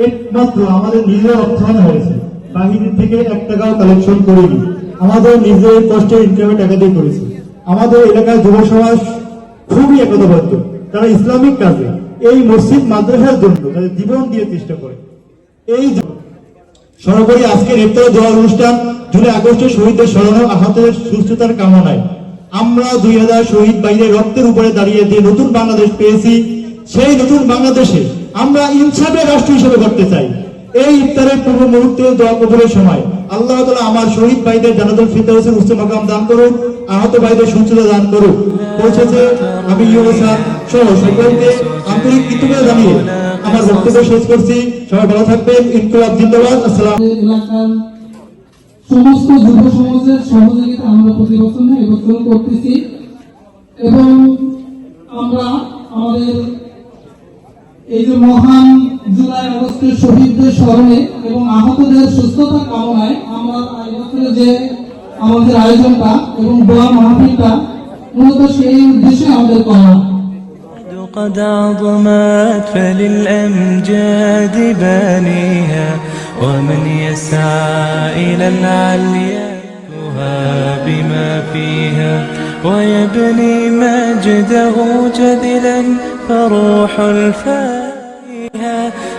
একমাত্র আমাদের নিজের অর্থায়ন হয়েছে বাহিনীর থেকে কালেকশন আমাদের নিজের কষ্টে ইনকামে টাকা দিয়ে আমাদের এলাকার যুব সমাজ খুবই একতাবদ্ধ। তারা ইসলামিক কাজে এই মসজিদ মাদ্রাসার জন্য তাদের জীবন দিয়ে চেষ্টা করে। এই সর্বোপরি আজকের ইফতার দোয়া অনুষ্ঠান, জুলাই আগস্টে শহীদদের স্মরণ আহতদের সুস্থতার কামনায়। আমরা দুই হাজার শহীদ বাহিনীর রক্তের উপরে দাঁড়িয়ে যে নতুন বাংলাদেশ পেয়েছি, সেই নতুন বাংলাদেশে আমরা ইনসাফের রাষ্ট্র হিসেবে করতে চাই। এই ইফতারের পূর্ব মুহূর্তে দোয়া কবুলের সময় আল্লাহ তালা আমার শহীদ ভাইদের জানাতুল ফিরদাউসের উচ্চ মাকাম দান করুন। আহত ভাইদের সুস্থতা দান করুন পৌঁছেছে আমি ইউসার সহ সকলকে আন্তরিক কৃতজ্ঞতা জানিয়ে আমার বক্তব্য শেষ করছি। সবাই ভালো থাকবেন। ইনকুলাব জিন্দাবাদ। আসসালাম সমস্ত যুব সমাজের সহযোগিতা আমরা প্রতি বছর এবছর করতেছি। এবং আমরা আমাদের এই যে মহান জুলাই আগস্টের শহীদদের স্মরণে এবং আহতদের সুস্থতা কামনায় আমরা বছরে যে আমাদের আয়োজনটা এবং দোয়া মাহফিলটা মূলত সেই উদ্দেশ্যে আমাদের করা قد عظمت فللأمجاد بانيها ومن يسعى إلى العليا بما فيها ويبني مجده جدلا فروح الفاتحة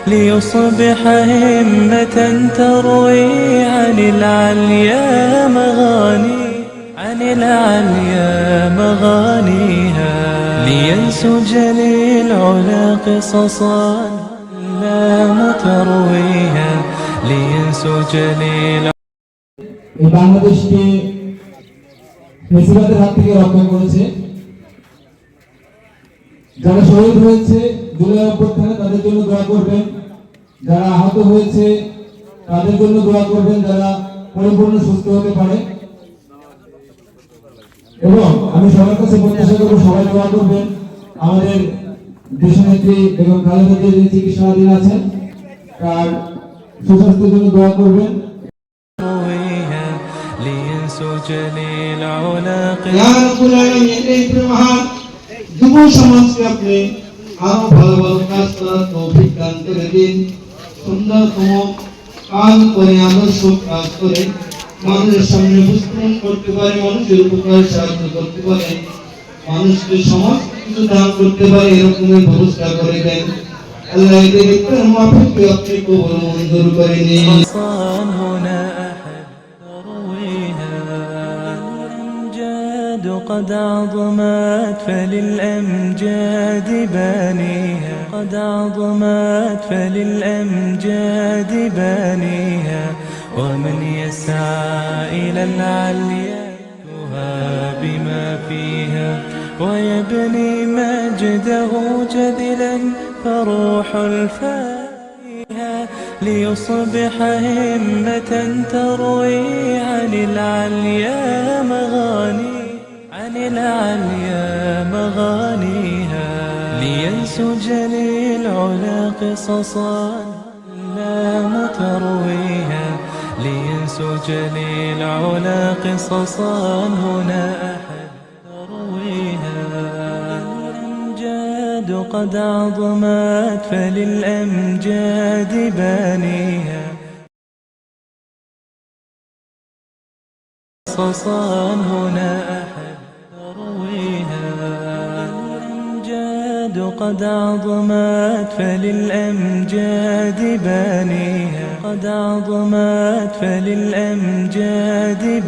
ليصبح همة تروي عن العليا مغاني عن العليا مغانيها لينسج للعلا قصصا لا مترويها لينسج للعلا এই বাংলাদেশকে ফেসিবাদের হাত থেকে রক্ষা করেছে যারা শহীদ হয়েছে জুলাই অভ্যুত্থানে তাদের জন্য দোয়া করবেন যারা আহত হয়েছে, তাদের জন্য দোয়া করবেন যারা পরিপূর্ণ সুস্থ হতে পারে। এবং আমি সবার কাছে প্রত্যাশা করব সবাই দোয়া করবেন। আমাদের দেশনেত্রী এবং খালেদা যে চিকিৎসাধীন আছেন, তার সুস্বাস্থ্যের জন্য দোয়া করবেন। যুব সমাজকে আপনি আরও ভালো ভালো কাজ করার অভিজ্ঞান করে দিন। সুন্দরতম কাজ করে আদর্শ কাজ করে মানুষের সামনে উপস্থাপন করতে পারে, মানুষের উপকারে সাহায্য করতে পারে, মানুষকে সমাজ কিছু দান করতে পারে এরকমের ব্যবস্থা করে দেন। আল্লাহ এদের একটু মাফিক আপনি কবল মঞ্জুর করে নিন। الأمجاد قد عظمت فللأمجاد بانيها. قد عظمت فللأمجاد بانيها. ومن يسعى إلى العليا بما فيها. ويبني مجده جدلا فروح الفاتحة ليصبح همة تروي عن العليا مغاني العليا مغانيها. لينسج للعلا قصصا لا مترويها. لينسج للعلا قصصا هنا أحد ترويها. الأمجاد قد عظمت فللأمجاد بانيها. قصصا هنا أحد ترويها الأمجاد قد عظمت فللأمجاد بانيها. قد عظمت فللأمجاد بانيها